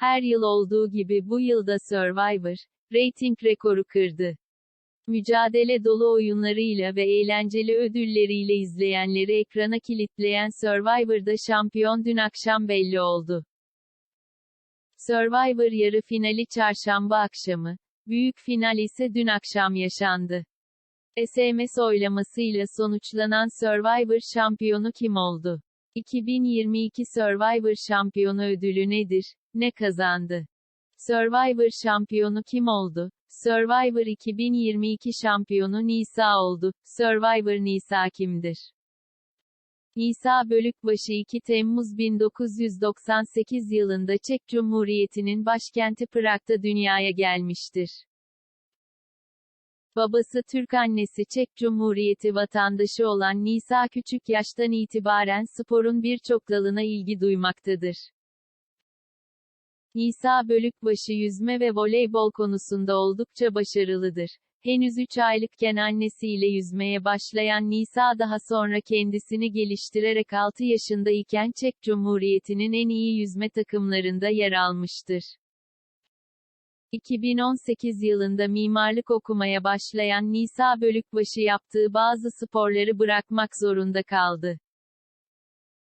Her yıl olduğu gibi bu yılda Survivor, reyting rekoru kırdı. Mücadele dolu oyunlarıyla ve eğlenceli ödülleriyle izleyenleri ekrana kilitleyen Survivor'da şampiyon dün akşam belli oldu. Survivor yarı finali çarşamba akşamı, büyük final ise dün akşam yaşandı. SMS oylamasıyla sonuçlanan Survivor şampiyonu kim oldu? 2022 Survivor şampiyonu ödülü nedir? Ne kazandı? Survivor şampiyonu kim oldu? Survivor 2022 şampiyonu Nisa oldu. Survivor Nisa kimdir? Nisa Bölükbaşı 2 Temmuz 1998 yılında Çek Cumhuriyeti'nin başkenti Prag'da dünyaya gelmiştir. Babası Türk annesi Çek Cumhuriyeti vatandaşı olan Nisa küçük yaştan itibaren sporun birçok dalına ilgi duymaktadır. Nisa Bölükbaşı yüzme ve voleybol konusunda oldukça başarılıdır. Henüz 3 aylıkken annesiyle yüzmeye başlayan Nisa daha sonra kendisini geliştirerek 6 yaşındayken Çek Cumhuriyeti'nin en iyi yüzme takımlarında yer almıştır. 2018 yılında mimarlık okumaya başlayan Nisa Bölükbaşı yaptığı bazı sporları bırakmak zorunda kaldı.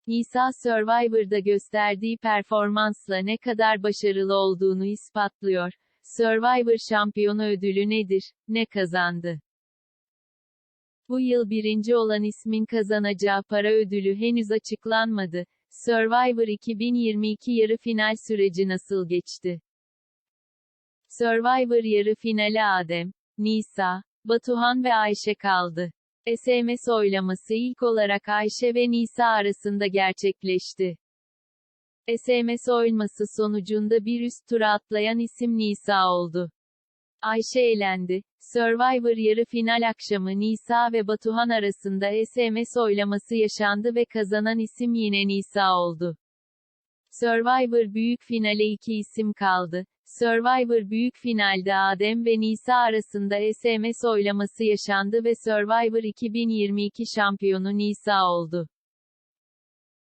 Nisa Survivor'da gösterdiği performansla ne kadar başarılı olduğunu ispatlıyor. Survivor şampiyonu ödülü nedir? Ne kazandı? Bu yıl birinci olan ismin kazanacağı para ödülü henüz açıklanmadı. Survivor 2022 yarı final süreci nasıl geçti? Survivor yarı finale Adem, Nisa, Batuhan ve Ayşe kaldı. SMS oylaması ilk olarak Ayşe ve Nisa arasında gerçekleşti. SMS oylaması sonucunda bir üst tura atlayan isim Nisa oldu. Ayşe elendi. Survivor yarı final akşamı Nisa ve Batuhan arasında SMS oylaması yaşandı ve kazanan isim yine Nisa oldu. Survivor büyük finale iki isim kaldı. Survivor büyük finalde Adem ve Nisa arasında SMS oylaması yaşandı ve Survivor 2022 şampiyonu Nisa oldu.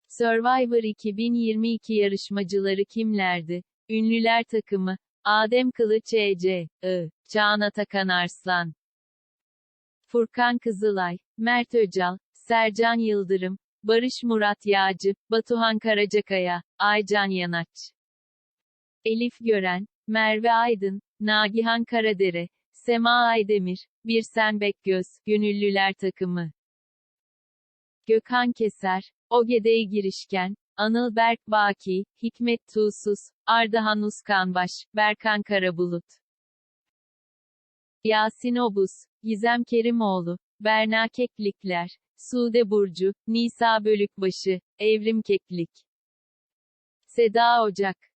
Survivor 2022 yarışmacıları kimlerdi? Ünlüler takımı. Adem Kılıç E.C. I. Çağan Atakan Arslan. Furkan Kızılay, Mert Öcal, Sercan Yıldırım, Barış Murat Yağcı, Batuhan Karacakaya, Aycan Yanaç. Elif Gören, Merve Aydın, Nagihan Karadere, Sema Aydemir, Birsen Bekgöz, Gönüllüler Takımı. Gökhan Keser, Ogedey Girişken, Anıl Berk Baki, Hikmet Tuğsuz, Ardahan Uskanbaş, Berkan Karabulut. Yasin Obuz, Gizem Kerimoğlu, Berna Keklikler, Sude Burcu, Nisa Bölükbaşı, Evrim Keklik. Seda Ocak